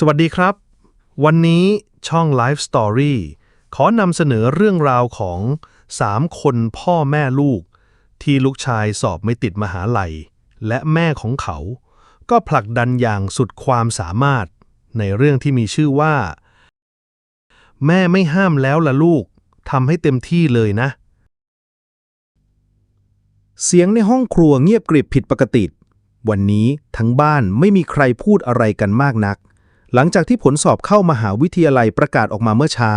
สวัสดีครับ วันนี้ช่อง Life Story ขอนำเสนอเรื่องราวของ 3 คนพ่อแม่ลูก ที่ลูกชายสอบไม่ติดมหาลัย และแม่ของเขา ก็ผลักดันอย่างสุดความสามารถ ในเรื่องที่มีชื่อว่า แม่ไม่ห้ามแล้วล่ะลูกทำให้เต็มที่เลยนะ เสียงในห้องครัวเงียบกริบผิดปกติ วันนี้ทั้งบ้านไม่มีใครพูดอะไรกันมากนัก หลังจากที่ผลสอบเข้ามหาวิทยาลัยประกาศออกมาเมื่อเช้า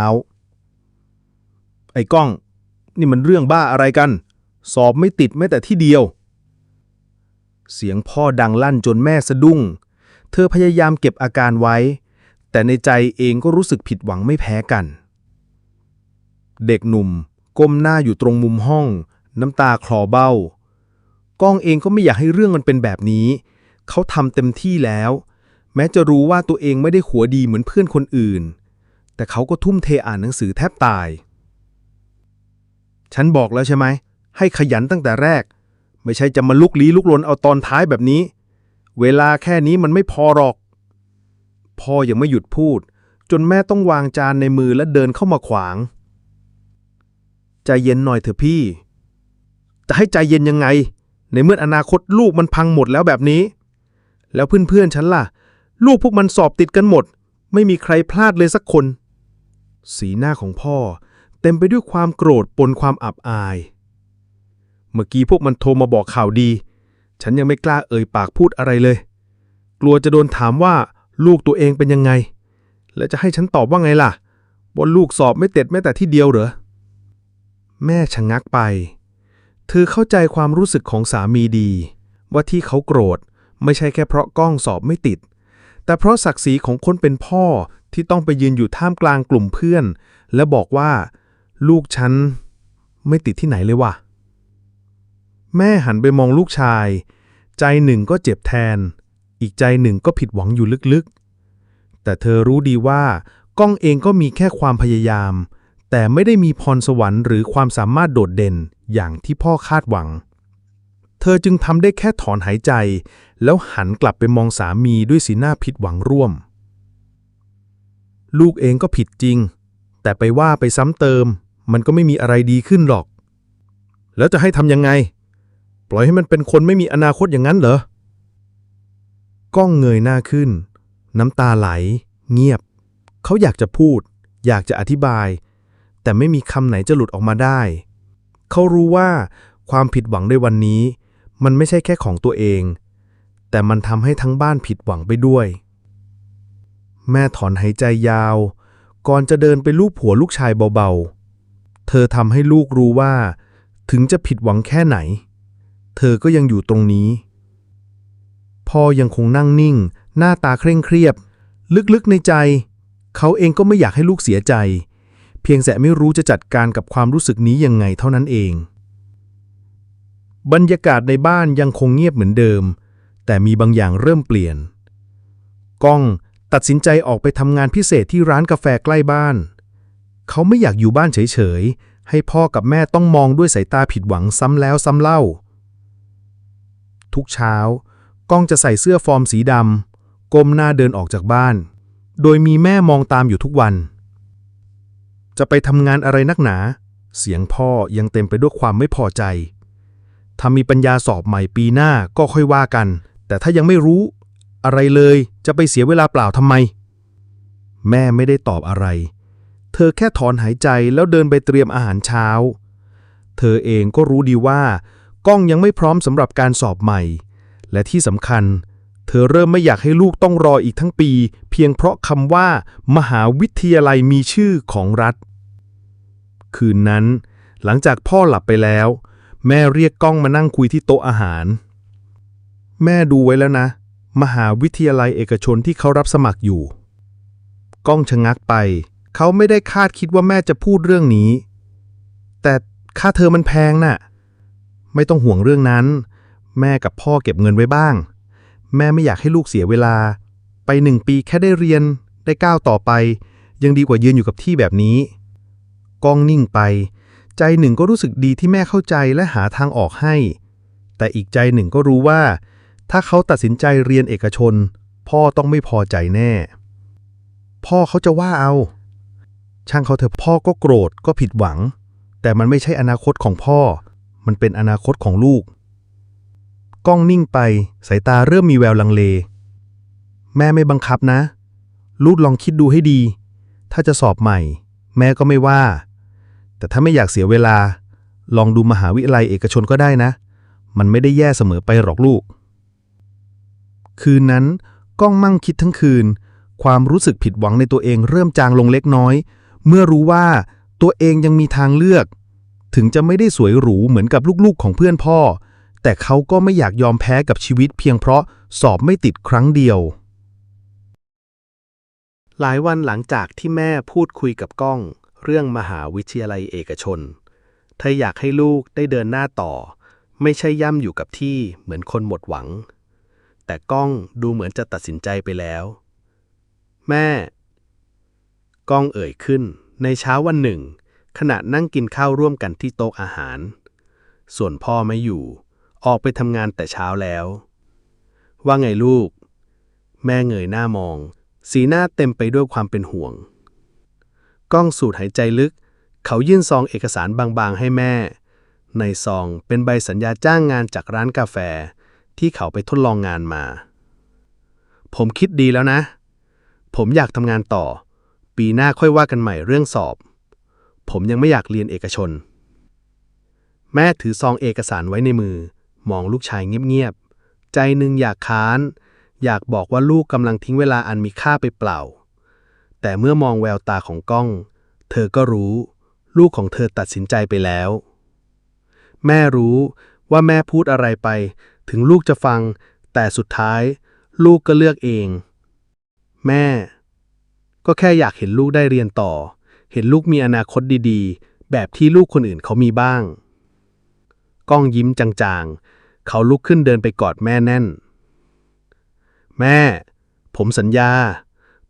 ไอ้ก้อง นี่มันเรื่องบ้าอะไรกัน สอบไม่ติดแม้แต่ที่เดียว เสียงพ่อดังลั่นจนแม่สะดุ้ง เธอพยายามเก็บอาการไว้ แต่ในใจเองก็รู้สึกผิดหวังไม่แพ้กัน เด็กหนุ่ม ก้มหน้าอยู่ตรงมุมห้อง น้ำตาคลอเบ้า ก้องเองก็ไม่อยากให้เรื่องมันเป็นแบบนี้ เขาทำเต็มที่แล้ว แม้จะรู้ว่าตัวเองไม่ได้หัวดีเหมือนเพื่อนคนอื่น แต่เขาก็ทุ่มเทอ่านหนังสือแทบตาย ฉันบอกแล้วใช่ไหม ให้ขยันตั้งแต่แรก ไม่ใช่จะมาลุกลี้ลุกลนเอาตอนท้ายแบบนี้ เวลาแค่นี้มันไม่พอหรอก พ่อยังไม่หยุดพูด จนแม่ต้องวางจานในมือและเดินเข้ามาขวาง ใจเย็นหน่อยเถอะพี่ จะให้ใจเย็นยังไง ในเมื่ออนาคตลูกมันพังหมดแล้วแบบนี้แล้วเพื่อนๆ ฉันล่ะ ลูกพวกมันสอบติดกันหมด ไม่มีใครพลาดเลยสักคน สีหน้าของพ่อเต็มไปด้วยความโกรธปนความอับอาย เมื่อกี้พวกมันโทรมาบอกข่าวดี ฉันยังไม่กล้าเอ่ยปากพูดอะไรเลย กลัวจะโดนถามว่าลูกตัวเองเป็นยังไง และจะให้ฉันตอบว่าไงล่ะว่าลูกสอบไม่เต็ดแม้แต่ที่เดียวเหรอ แม่ชะงักไป เธอเข้าใจความรู้สึกของสามีดี ว่าที่เขาโกรธไม่ใช่แค่เพราะกล้องสอบไม่ติด แต่เพราะศักดิ์ศรีของคนเป็นพ่อที่ต้องไปยืนอยู่ท่ามกลางกลุ่มเพื่อน และบอกว่า ลูกฉันไม่ติดที่ไหนเลยว่ะ แม่หันไปมองลูกชาย ใจหนึ่งก็เจ็บแทน อีกใจหนึ่งก็ผิดหวังอยู่ลึกๆ แต่เธอรู้ดีว่า ก้องเองก็มีแค่ความพยายาม แต่ไม่ได้มีพรสวรรค์หรือความสามารถโดดเด่นอย่างที่พ่อคาดหวัง เธอจึงทำได้แค่ถอนหายใจ แล้วหันกลับไปมองสามีด้วยสีหน้าผิดหวังร่วม ลูกเองก็ผิดจริง แต่ไปว่าไปซ้ำเติม มันก็ไม่มีอะไรดีขึ้นหรอก แล้วจะให้ทำยังไง ปล่อยให้มันเป็นคนไม่มีอนาคตอย่างนั้นเหรอ ก้องเงยหน้าขึ้น น้ำตาไหล เงียบ เขาอยากจะพูด อยากจะอธิบาย แต่ไม่มีคำไหนจะหลุดออกมาได้ เขารู้ว่าความผิดหวังในวันนี้ มันไม่ใช่แค่ของตัวเอง แต่มันทำให้ทั้งบ้านผิดหวังไปด้วย แม่ถอนหายใจยาว ก่อนจะเดินไปลูบหัวลูกชายเบาๆ เธอทำให้ลูกรู้ว่า ถึงจะผิดหวังแค่ไหน เธอก็ยังอยู่ตรงนี้ พ่อยังคงนั่งนิ่ง หน้าตาเคร่งเครียด ลึกๆในใจ เขาเองก็ไม่อยากให้ลูกเสียใจ เพียงแต่ไม่รู้จะจัดการกับความรู้สึกนี้ยังไงเท่านั้นเอง บรรยากาศในบ้านยังคงเงียบเหมือนเดิม แต่มีบางอย่างเริ่มเปลี่ยน ก้องตัดสินใจออกไปทำงานพิเศษที่ร้านกาแฟใกล้บ้าน เขาไม่อยากอยู่บ้านเฉยๆ ให้พ่อกับแม่ต้องมองด้วยสายตาผิดหวังซ้ำแล้วซ้ำเล่า ทุกเช้า ก้องจะใส่เสื้อฟอร์มสีดำก้มหน้าเดินออกจากบ้าน โดยมีแม่มองตามอยู่ทุกวัน จะไปทำงานอะไรนักหนา เสียงพ่อยังเต็มไปด้วยความไม่พอใจ ถ้ามีปัญญาสอบใหม่ปีหน้าก็ค่อยว่ากัน แต่ถ้ายังไม่รู้อะไรเลยจะไปเสียเวลาเปล่าทำไม แม่ไม่ได้ตอบอะไร เธอแค่ถอนหายใจแล้วเดินไปเตรียมอาหารเช้า เธอเองก็รู้ดีว่ากล้องยังไม่พร้อมสำหรับการสอบใหม่ และที่สำคัญ เธอเริ่มไม่อยากให้ลูกต้องรออีกทั้งปี เพียงเพราะคำว่า มหาวิทยาลัยมีชื่อของรัฐ คืนนั้น หลังจากพ่อหลับไปแล้ว แม่เรียกกล้องมานั่งคุยที่โต๊ะอาหาร แม่ดูไว้แล้วนะ มหาวิทยาลัยเอกชนที่เขารับสมัครอยู่ ก้องชะงักไป เขาไม่ได้คาดคิดว่าแม่จะพูดเรื่องนี้ แต่ค่าเทอมันแพงน่ะ ไม่ต้องห่วงเรื่องนั้น แม่กับพ่อเก็บเงินไว้บ้าง แม่ไม่อยากให้ลูกเสียเวลา ไปหนึ่งปีแค่ได้เรียน ได้ก้าวต่อไป ยังดีกว่ายืนอยู่กับที่แบบนี้ ก้องนิ่งไป ใจหนึ่งก็รู้สึกดีที่แม่เข้าใจและหาทางออกให้ แต่อีกใจหนึ่งก็รู้ว่า ถ้าเขาตัดสินใจเรียนเอกชน พ่อต้องไม่พอใจแน่ พ่อเขาจะว่าเอา ช่างเขาเถอะพ่อก็โกรธก็ผิดหวัง แต่มันไม่ใช่อนาคตของพ่อ มันเป็นอนาคตของลูก ก้องนิ่งไป สายตาเริ่มมีแววลังเล แม่ไม่บังคับนะ ลูกลองคิดดูให้ดี ถ้าจะสอบใหม่ แม่ก็ไม่ว่า แต่ถ้าไม่อยากเสียเวลา ลองดูมหาวิทยาลัยเอกชนก็ได้นะ มันไม่ได้แย่เสมอไปหรอกลูก คืนนั้นก้องมั่งคิดทั้งคืน ความรู้สึกผิดหวังในตัวเองเริ่มจางลงเล็กน้อย เมื่อรู้ว่าตัวเองยังมีทางเลือก ถึงจะไม่ได้สวยหรูเหมือนกับลูกๆของเพื่อนพ่อ แต่เขาก็ไม่อยากยอมแพ้กับชีวิตเพียงเพราะสอบไม่ติดครั้งเดียว หลายวันหลังจากที่แม่พูดคุยกับก้อง เรื่องมหาวิทยาลัยเอกชน เธออยากให้ลูกได้เดินหน้าต่อ ไม่ใช่ย่ำอยู่กับที่เหมือนคนหมดหวัง แต่ก้องดูเหมือนจะตัดสินใจไปแล้ว แม่ ก้องเอ่ยขึ้น ในเช้าวันหนึ่ง ขณะนั่งกินข้าวร่วมกันที่โต๊ะอาหาร ส่วนพ่อไม่อยู่ ออกไปทำงานแต่เช้าแล้ว ว่าไงลูก แม่เงยหน้ามอง สีหน้าเต็มไปด้วยความเป็นห่วง ก้องสูดหายใจลึก เขายื่นซองเอกสารบางๆ ให้แม่ ในซองเป็นใบสัญญาจ้างงานจากร้านกาแฟ ที่เขาไปทดลองงานมา ผมคิดดีแล้วนะ ผมอยากทำงานต่อ ปีหน้าค่อยว่ากันใหม่เรื่องสอบ ผมยังไม่อยากเรียนเอกชน แม่ถือซองเอกสารไว้ในมือ มองลูกชายเงียบๆ ใจหนึ่งอยากค้าน อยากบอกว่าลูกกำลังทิ้งเวลาอันมีค่าไปเปล่า แต่เมื่อมองแววตาของกล้อง เธอก็รู้ ลูกของเธอตัดสินใจไปแล้ว แม่รู้ว่าแม่พูดอะไรไป ถึงลูกจะฟัง แต่สุดท้าย ลูกก็เลือกเอง แม่ ก็แค่อยากเห็นลูกได้เรียนต่อ เห็นลูกมีอนาคตดีๆ แบบที่ลูกคนอื่นเขามีบ้าง ก้องยิ้มจางๆ เขาลุกขึ้นเดินไปกอดแม่แน่น แม่ ผมสัญญา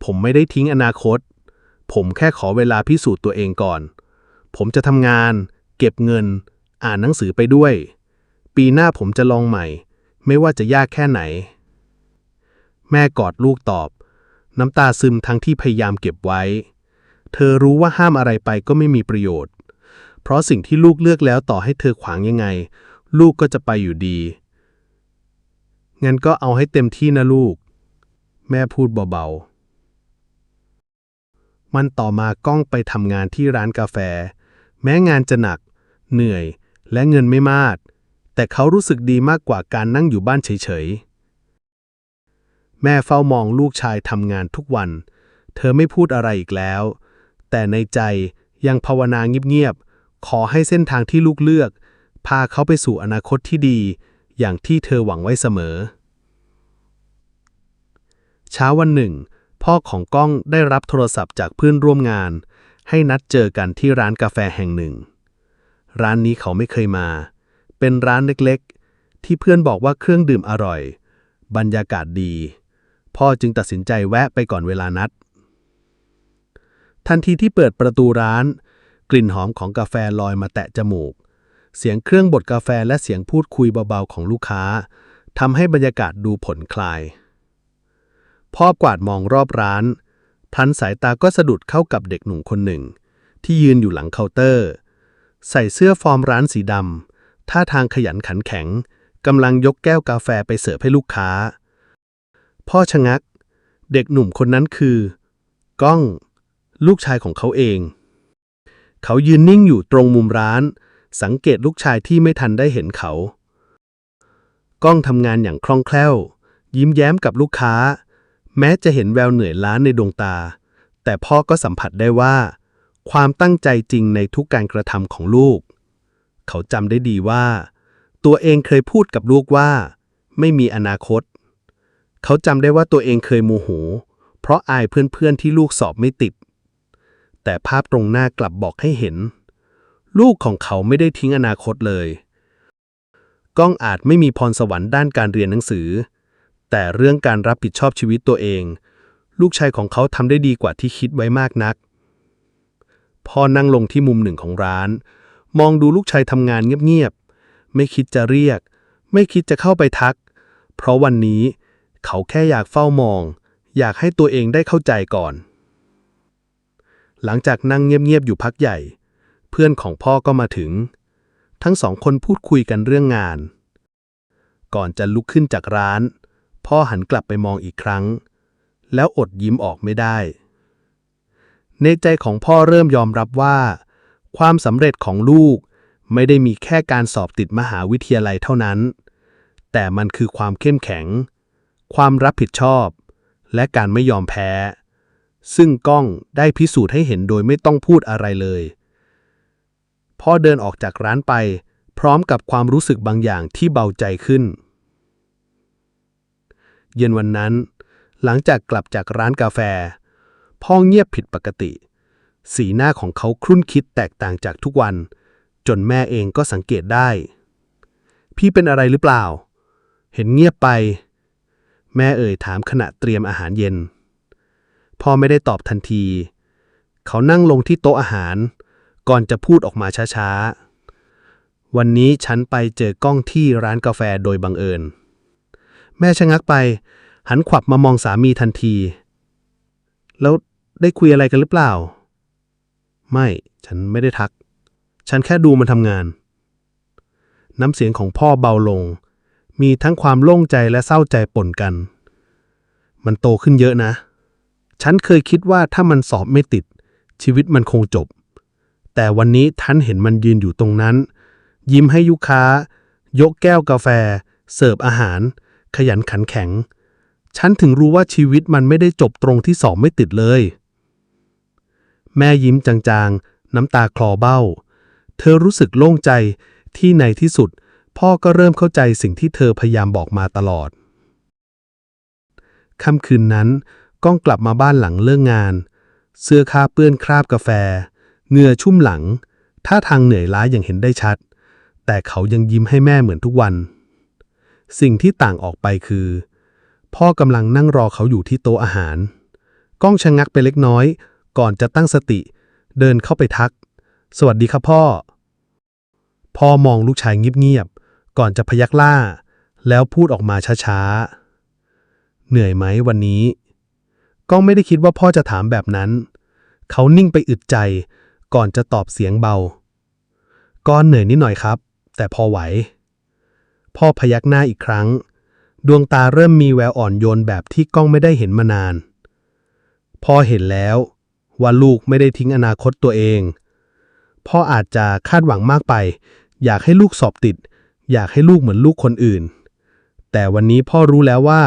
ผมไม่ได้ทิ้งอนาคต ผมแค่ขอเวลาพิสูจน์ตัวเองก่อน ผมจะทำงาน เก็บเงิน อ่านหนังสือไปด้วย ปีหน้าผมจะลองใหม่ ไม่ว่าจะยากแค่ไหน แม่กอดลูกตอบ น้ำตาซึมทั้งที่พยายามเก็บไว้ เธอรู้ว่าห้ามอะไรไปก็ไม่มีประโยชน์ เพราะสิ่งที่ลูกเลือกแล้วต่อให้เธอขวางยังไง ลูกก็จะไปอยู่ดีงั้นก็เอาให้เต็มที่นะลูก แม่พูดเบาๆ มันต่อมาก้องไปทำงานที่ร้านกาแฟ แม้งานจะหนัก เหนื่อย และเงินไม่มาก แต่เขารู้สึกดีมากกว่าการนั่งอยู่บ้านเฉยๆ แม่เฝ้ามองลูกชายทำงานทุกวัน เธอไม่พูดอะไรอีกแล้ว แต่ในใจยังภาวนาเงียบๆ ขอให้เส้นทางที่ลูกเลือก พาเขาไปสู่อนาคตที่ดี อย่างที่เธอหวังไว้เสมอ เช้าวันหนึ่ง พ่อของก้องได้รับโทรศัพท์จากเพื่อนร่วมงาน ให้นัดเจอกันที่ร้านกาแฟแห่งหนึ่ง ร้านนี้เขาไม่เคยมา เป็นร้านเล็กๆ ที่เพื่อนบอกว่าเครื่องดื่มอร่อย บรรยากาศดี พ่อจึงตัดสินใจแวะไปก่อนเวลานัด ทันทีที่เปิดประตูร้าน กลิ่นหอมของกาแฟลอยมาแตะจมูก เสียงเครื่องบดกาแฟและเสียงพูดคุยเบาๆของลูกค้าทำให้บรรยากาศดูผ่อนคลาย พ่อกวาดมองรอบร้าน พลันสายตาก็สะดุดเข้ากับเด็กหนุ่มคนหนึ่ง ที่ยืนอยู่หลังเคาน์เตอร์ ใส่เสื้อฟอร์มร้านสีดำท่าทางขยันขันแข็งกำลังยกแก้วกาแฟไปเสิร์ฟให้ลูกค้า พ่อชะงัก เด็กหนุ่มคนนั้นคือ ก้อง ลูกชายของเขาเอง เขายืนนิ่งอยู่ตรงมุมร้าน สังเกตลูกชายที่ไม่ทันได้เห็นเขา ก้องทำงานอย่างคล่องแคล่ว ยิ้มแย้มกับลูกค้า แม้จะเห็นแววเหนื่อยล้าในดวงตา แต่พ่อก็สัมผัสได้ว่า ความตั้งใจจริงในทุกการกระทำของลูก เขาจำได้ดีว่า ตัวเองเคยพูดกับลูกว่า ไม่มีอนาคต เขาจำได้ว่าตัวเองเคยโมโห เพราะอายเพื่อนๆที่ลูกสอบไม่ติด แต่ภาพตรงหน้ากลับบอกให้เห็น ลูกของเขาไม่ได้ทิ้งอนาคตเลย ก้องอาจไม่มีพรสวรรค์ด้านการเรียนหนังสือ แต่เรื่องการรับผิดชอบชีวิตตัวเอง ลูกชายของเขาทำได้ดีกว่าที่คิดไว้มากนัก พ่อนั่งลงที่มุมหนึ่งของร้าน มองดูลูกชายทำงานเงียบๆ ไม่คิดจะเรียก ไม่คิดจะเข้าไปทัก เพราะวันนี้เขาแค่อยากเฝ้ามอง อยากให้ตัวเองได้เข้าใจก่อน หลังจากนั่งเงียบๆ อยู่พักใหญ่ เพื่อนของพ่อก็มาถึง ทั้งสองคนพูดคุยกันเรื่องงาน ก่อนจะลุกขึ้นจากร้าน พ่อหันกลับไปมองอีกครั้ง แล้วอดยิ้มออกไม่ได้ ในใจของพ่อเริ่มยอมรับว่า ความสำเร็จของลูกไม่ได้มีแค่การสอบติดมหาวิทยาลัยเท่านั้น แต่มันคือความเข้มแข็ง ความรับผิดชอบ และการไม่ยอมแพ้ ซึ่งก้องได้พิสูจน์ให้เห็นโดยไม่ต้องพูดอะไรเลย พ่อเดินออกจากร้านไป พร้อมกับความรู้สึกบางอย่างที่เบาใจขึ้น เย็นวันนั้น หลังจากกลับจากร้านกาแฟ พ่อเงียบผิดปกติ สีหน้าของเขาครุ่นคิดแตกต่างจากทุกวัน จนแม่เองก็สังเกตได้ พี่เป็นอะไรหรือเปล่า เห็นเงียบไป แม่เอ่ยถามขณะเตรียมอาหารเย็น พ่อไม่ได้ตอบทันที เขานั่งลงที่โต๊ะอาหาร ก่อนจะพูดออกมาช้าๆวันนี้ฉันไปเจอกล้องที่ร้านกาแฟโดยบังเอิญ แม่ชะงักไป หันขวับมามองสามีทันที แล้วได้คุยอะไรกันหรือเปล่า ไม่ ฉันไม่ได้ทัก ฉันแค่ดูมันทำงาน น้ำเสียงของพ่อเบาลง มีทั้งความโล่งใจและเศร้าใจปนกัน มันโตขึ้นเยอะนะ ฉันเคยคิดว่าถ้ามันสอบไม่ติด ชีวิตมันคงจบ แต่วันนี้ท่านเห็นมันยืนอยู่ตรงนั้น ยิ้มให้ลูกค้า ยกแก้วกาแฟ เสิร์ฟอาหาร ขยันขันแข็ง ฉันถึงรู้ว่าชีวิตมันไม่ได้จบตรงที่สอบไม่ติดเลย แม่ยิ้มจางๆ น้ำตาคลอเบ้า เธอรู้สึกโล่งใจที่ในที่สุด พ่อก็เริ่มเข้าใจสิ่งที่เธอพยายามบอกมาตลอดค่ำคืนนั้น ก้องกลับมาบ้านหลังเลิกงาน เสื้อผ้าเปื้อนคราบกาแฟ เหงื่อชุ่มหลังท่าทางเหนื่อยล้าอย่างเห็นได้ชัด แต่เขายังยิ้มให้แม่เหมือนทุกวัน สิ่งที่ต่างออกไปคือ พ่อกำลังนั่งรอเขาอยู่ที่โต๊ะอาหาร ก้องชะงักไปเล็กน้อย ก่อนจะตั้งสติ เดินเข้าไปทัก สวัสดีครับพ่อ พ่อมองลูกชายเงียบๆ ก่อนจะพยักหน้า แล้วพูดออกมาช้าๆ เหนื่อยไหมวันนี้ ก้องไม่ได้คิดว่าพ่อจะถามแบบนั้น เขานิ่งไปอึดใจ ก่อนจะตอบเสียงเบา ก้อนเหนื่อยนิดหน่อยครับ แต่พอไหว พ่อพยักหน้าอีกครั้ง ดวงตาเริ่มมีแววอ่อนโยนแบบที่กล้องไม่ได้เห็นมานาน พ่อเห็นแล้ว ว่าลูกไม่ได้ทิ้งอนาคตตัวเอง พ่ออาจจะคาดหวังมากไป อยากให้ลูกสอบติด อยากให้ลูกเหมือนลูกคนอื่น แต่วันนี้พ่อรู้แล้วว่า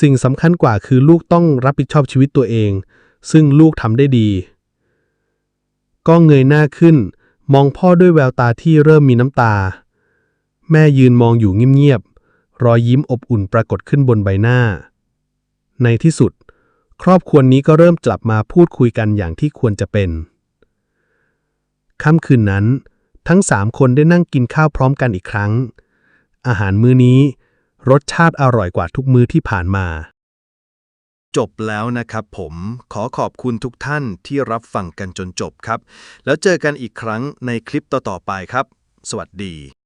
สิ่งสำคัญกว่าคือลูกต้องรับผิดชอบชีวิตตัวเอง ซึ่งลูกทำได้ดี ก็เงยหน้าขึ้น มองพ่อด้วยแววตาที่เริ่มมีน้ำตา แม่ยืนมองอยู่เงียบๆ รอยยิ้มอบอุ่นปรากฏขึ้นบนใบหน้า ในที่สุด ครอบครัวนี้ก็เริ่มกลับมาพูดคุยกันอย่างที่ควรจะเป็น ค่ำคืนนั้น ทั้งสามคนได้นั่งกินข้าวพร้อมกันอีกครั้ง อาหารมื้อนี้ รสชาติอร่อยกว่าทุกมื้อที่ผ่านมา จบแล้วนะครับผมขอขอบคุณทุกท่านที่รับฟังกันจนจบครับ แล้วเจอกันอีกครั้งในคลิปต่อๆไปครับ สวัสดี